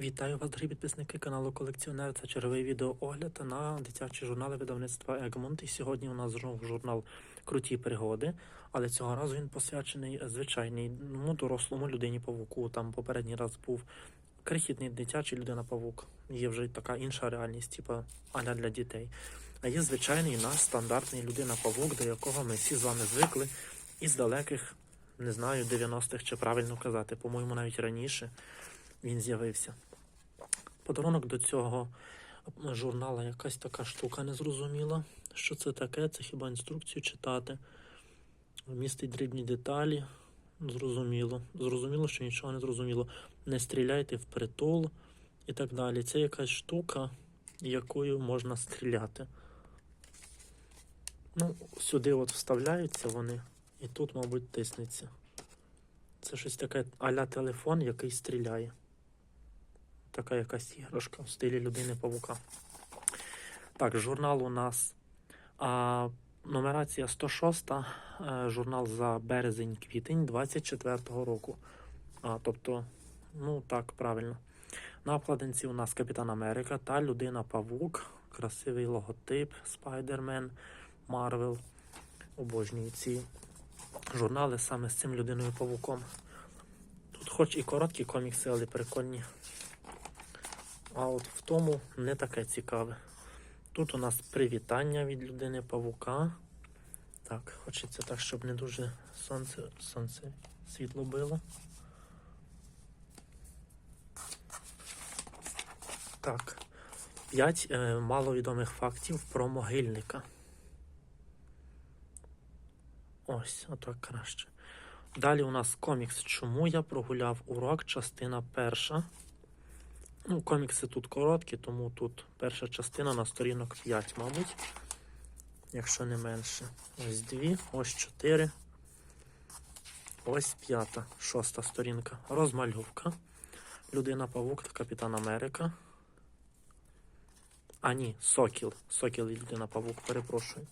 Вітаю вас, дорогі підписники каналу Колекціонер. Це черговий відеоогляд на дитячі журнали видавництва Egmont. І сьогодні у нас знову журнал Круті пригоди, але цього разу він посвячений звичайному дорослому людині павуку. Там попередній раз був крихітний дитячий людина павук. Є вже така інша реальність, типу аля для дітей. А є звичайний наш стандартний людина павук, до якого ми всі з вами звикли із далеких, не знаю, 90-х чи правильно казати, по-моєму, навіть раніше він з'явився. Подарунок до цього журнала якась така штука незрозуміла. Що це таке? Це хіба інструкцію читати? Містить дрібні деталі. Зрозуміло. Зрозуміло, що нічого не зрозуміло. Не стріляйте в притул і так далі. Це якась штука, якою можна стріляти. Ну, сюди от вставляються вони, і тут, мабуть, тиснеться. Це щось таке а-ля телефон, який стріляє. Така якась іграшка в стилі людини павука. Так, журнал у нас а, нумерація 106, журнал за березень-квітень 24-го року. А, тобто, ну так, правильно. На обкладинці у нас Капітан Америка та Людина Павук, красивий логотип, Спайдермен, Марвел. Обожнюю ці журнали саме з цим людиною павуком. Тут хоч і короткі комікси, але прикольні. А от в тому не таке цікаве. Тут у нас привітання від людини павука. Так, хочеться так, щоб не дуже сонце, сонце світло било. Так, п'ять е, маловідомих фактів про могильника. Ось, отак краще. Далі у нас комікс Чому я прогуляв урок, частина перша. Ну, комікси тут короткі, тому тут перша частина на сторінок 5, мабуть. Якщо не менше. Ось дві, ось чотири. Ось п'ята, шоста сторінка. Розмальовка. Людина Павук та Капітан Америка. А, ні, Сокіл. Сокіл і Людина Павук, перепрошую.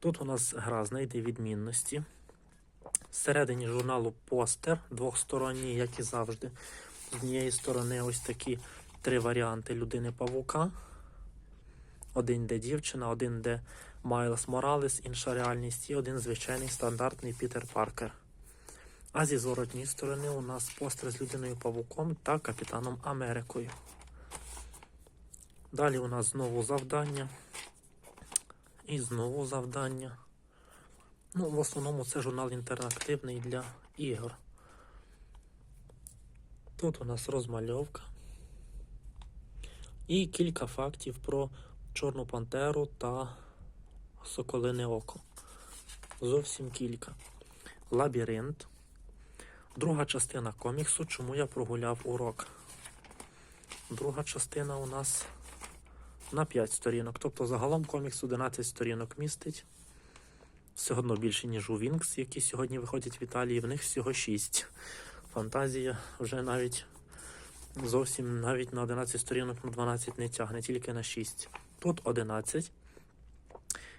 Тут у нас гра знайде відмінності. Всередині журналу постер двохсторонній, як і завжди. З однієї сторони ось такі три варіанти людини павука. Один, де дівчина, один, де Майлз Моралес, інша реальність, і один звичайний стандартний Пітер Паркер. А зі зворотньої сторони у нас постер з людиною павуком та Капітаном Америкою. Далі у нас знову завдання. І знову завдання. Ну, в основному це журнал інтерактивний для ігор. Тут у нас розмальовка. І кілька фактів про Чорну Пантеру та Соколине Око. Зовсім кілька. Лабіринт. Друга частина коміксу, чому я прогуляв урок. Друга частина у нас на 5 сторінок. Тобто загалом комікс 11 сторінок містить. Все одно більше, ніж у Вінкс, які сьогодні виходять в Італії. В них всього 6. Фантазія вже навіть зовсім навіть на 11 сторінок на 12 не тягне, тільки на 6. Тут 11.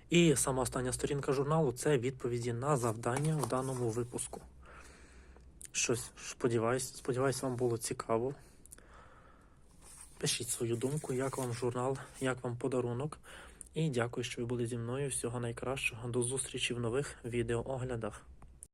І сама остання сторінка журналу це відповіді на завдання в даному випуску. Щось, сподіваюсь, сподіваюсь, вам було цікаво. Пишіть свою думку, як вам журнал, як вам подарунок. І дякую, що ви були зі мною. Всього найкращого. До зустрічі в нових відеооглядах.